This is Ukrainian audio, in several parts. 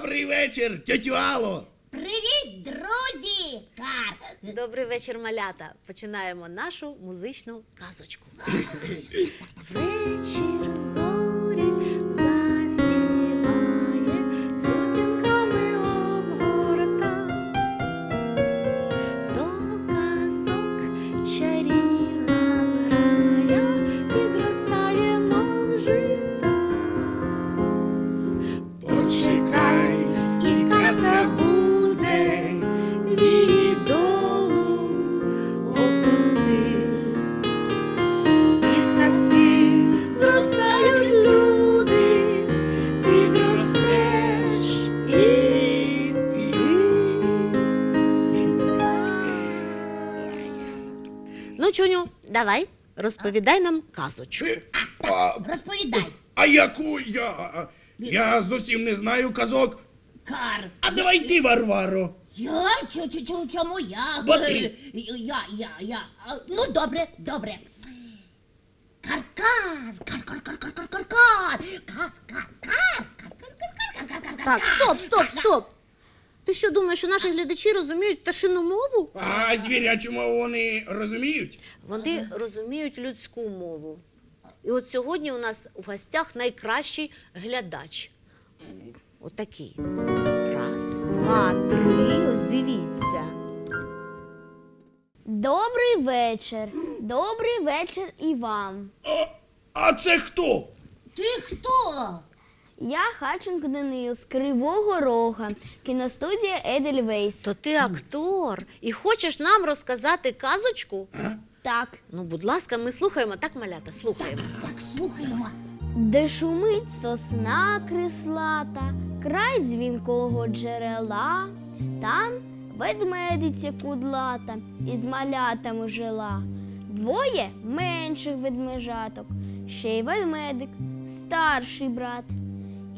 Добрий вечір, тетю Алло. Привіт, друзі! Кар! Добрий вечір, малята. Починаємо нашу музичну казочку. Вечір зорі давай, розповідай нам казочку. А, Розповідай, а яку я? Я зовсім не знаю казок. Кар! А давай ти, Варваро. Я? Чо, чо, чо, чому я? Бо ти. Е, Я, я, я. А, Ну, добре, добре. Кар-кар, кар-кар-кар-кар-кар-кар, кар, кар-кар-кар, кар-кар-кар-кар, кар-кар-кар. Так, стоп, стоп, стоп. Ти що думаєш, що наші глядачі розуміють пташину мову? А звірячу мову вони розуміють? Вони розуміють людську мову. І от сьогодні у нас у гостях найкращий глядач. Отакий. Раз, два, три. Ось дивіться. Добрий вечір. Добрий вечір і вам. А, а це хто? Ти хто? Я Хаченко Данил з Кривого Рога, кіностудія Едельвейс. То ти актор і хочеш нам розказати казочку? Так, Ну, будь ласка, ми слухаємо, так, малята, слухаємо. Так, слухаємо. де шумить сосна крислата, край дзвінкого джерела, там ведмедиця кудлата із малятами жила. Двоє менших ведмежаток, ще й ведмедик, старший брат.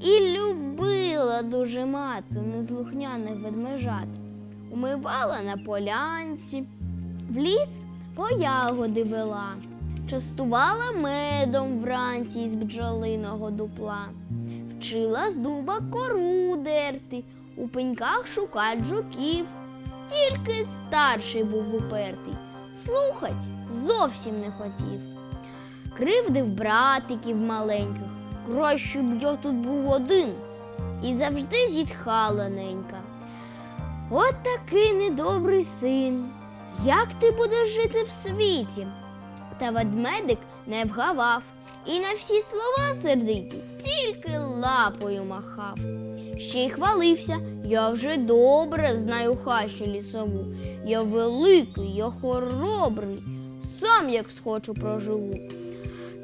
І любила дуже мати незлухняних ведмежат. Умивала на полянці, в ліс по ягоди вела, частувала медом вранці із бджолиного дупла, вчила з дуба кору дерти, у пеньках шукать жуків. Тільки старший був упертий, слухать зовсім не хотів. Кривдив братиків маленьких, краще б я тут був один. І завжди зітхала ненька. От такий недобрий син. Як ти будеш жити в світі? Та ведмедик не вгавав і на всі слова сердиті тільки лапою махав. Ще й хвалився, я вже добре знаю хащу лісову. Я великий, я хоробрий, сам як схочу проживу.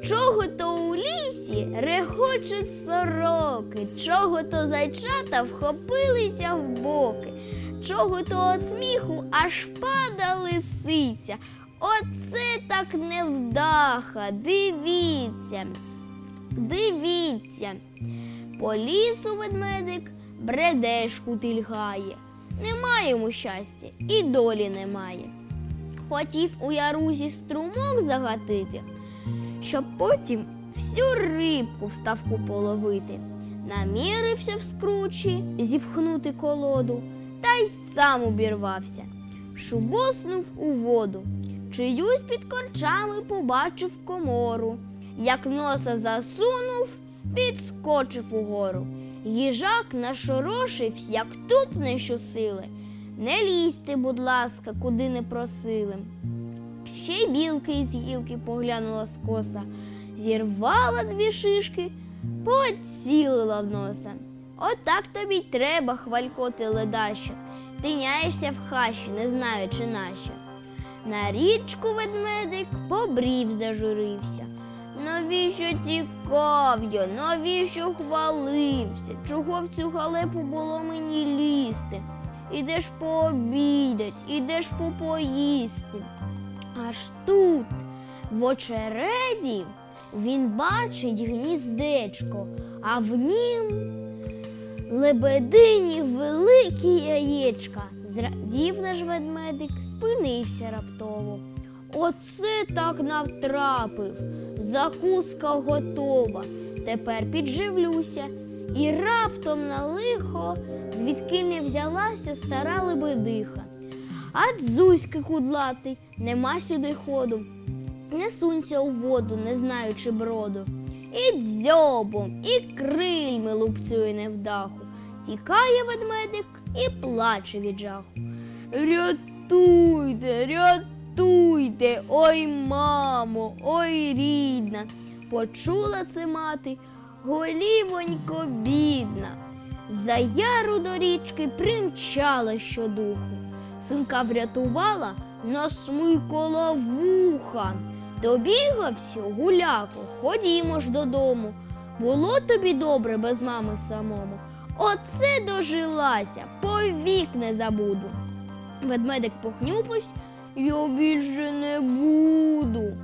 Чого то у лісі регочуть сороки, чого то зайчата вхопилися в боки, чого то от сміху аж пада лисиця. Оце так невдаха, дивіться, дивіться. По лісу ведмедик бредешку тильгає. Немає йому щастя і долі немає. Хотів у ярузі струмок загатити, щоб потім всю рибку в ставку половити. Намірився в скручі зіпхнути колоду, та й сам обірвався. Шубоснув у воду. Чиюсь під корчами побачив комору. Як носа засунув, підскочив угору. Їжак нашорошився, як тупне щосили. Не лізьте, будь ласка, куди не просили. Ще й білки із гілки поглянула скоса, зірвала дві шишки, поцілила в носа. Отак тобі й треба, хвалькоти ледаще. Тиняєшся в хащі, не знаючи нащо. На річку ведмедик побрів зажурився. Навіщо тікав я, навіщо хвалився? Чого в цю халепу було мені лізти? Ідеш пообідать, ідеш попоїсти. Аж тут, в очереді, він бачить гніздечко, а в нім лебедині великі яєчка. Зрадів наш ведмедик, спинився раптово. Оце так навтрапив. Закуска готова. Тепер підживлюся І раптом на лихо, звідки не взялася стара лебедиха. А дзузьки кудлатий, нема сюди ходу. Не сунься у воду, не знаючи броду. І дзьобом, і крильми лупцює невдаху. Тікає ведмедик і плаче від жаху. Рятуйте, рятуйте, ой, мамо, ой, рідна. Почула це мати, голівонько бідна. За яру до річки примчала щодуху. Синка врятувала, насмикала вуха. Добігався, гуляко, ходімо ж додому. Було тобі добре без мами самому. Оце дожилася, повік не забуду. Ведмедик похнюпився, я більше не буду.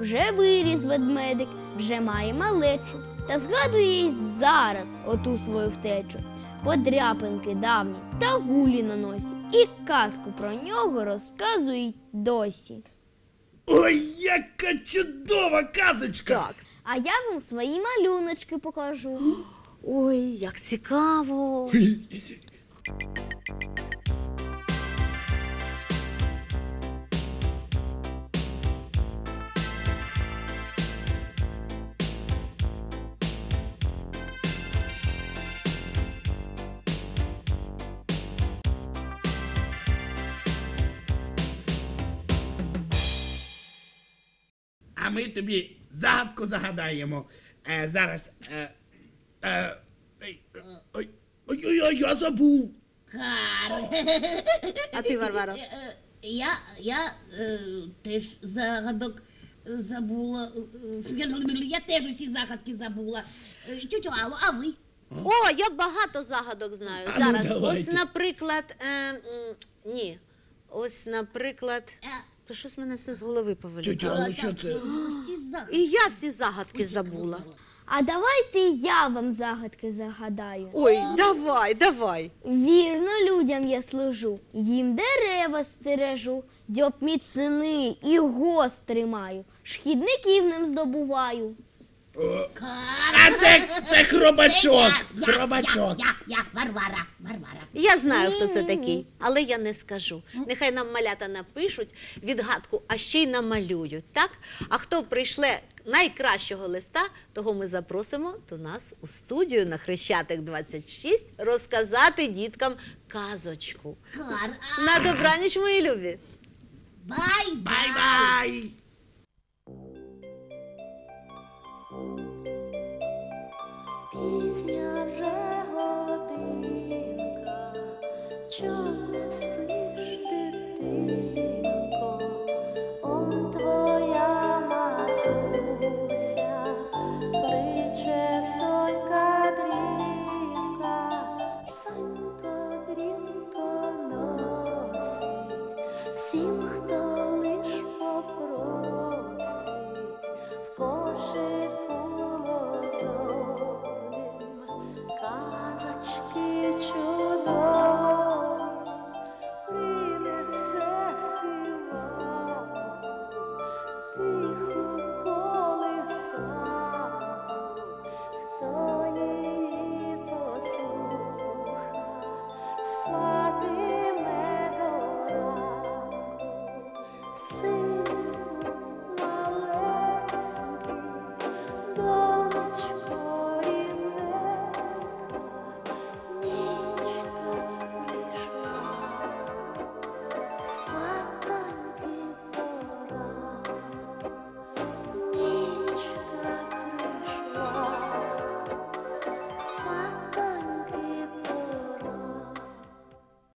Вже виріс ведмедик, вже має малечу, та згадує й зараз оту свою втечу. Подряпинки давні та гулі на носі, і казку про нього розказують досі. Ой, яка чудова казочка! Так. А я вам свої малюночки покажу. Ой, як цікаво. А ми тобі загадку загадаємо. Е, зараз. Е, е, ой, ой, ой, ой, ой, я забув. А ти, Варвара? Е, Я, я е, теж загадок забула. Е, Я теж усі загадки забула. Е, Тютю Алло, а ви? О, я багато загадок знаю. А ну, Зараз, давайте. ось, наприклад, е, м, ні. Ось, наприклад, Е, та щось мене все з голови Тютю, повилітало. але що це? Загадки. І я всі загадки забула. А давайте я вам загадки загадаю. Ой, давай, давай. Вірно людям я служу, їм дерева стережу, дьоб міцний і гострий маю, шкідників ним здобуваю. А це, це хробачок. Я, я, Хробачок. Я, я, я, Варвара, Варвара. Я знаю, хто це такий, але я не скажу. Нехай нам малята напишуть відгадку, а ще й намалюють, так? А хто прийшле найкращого листа, того ми запросимо до нас у студію на Хрещатик 26 розказати діткам казочку. Карл. а, На добраніч, мої любі! Бай, Бай-бай. Пізня вже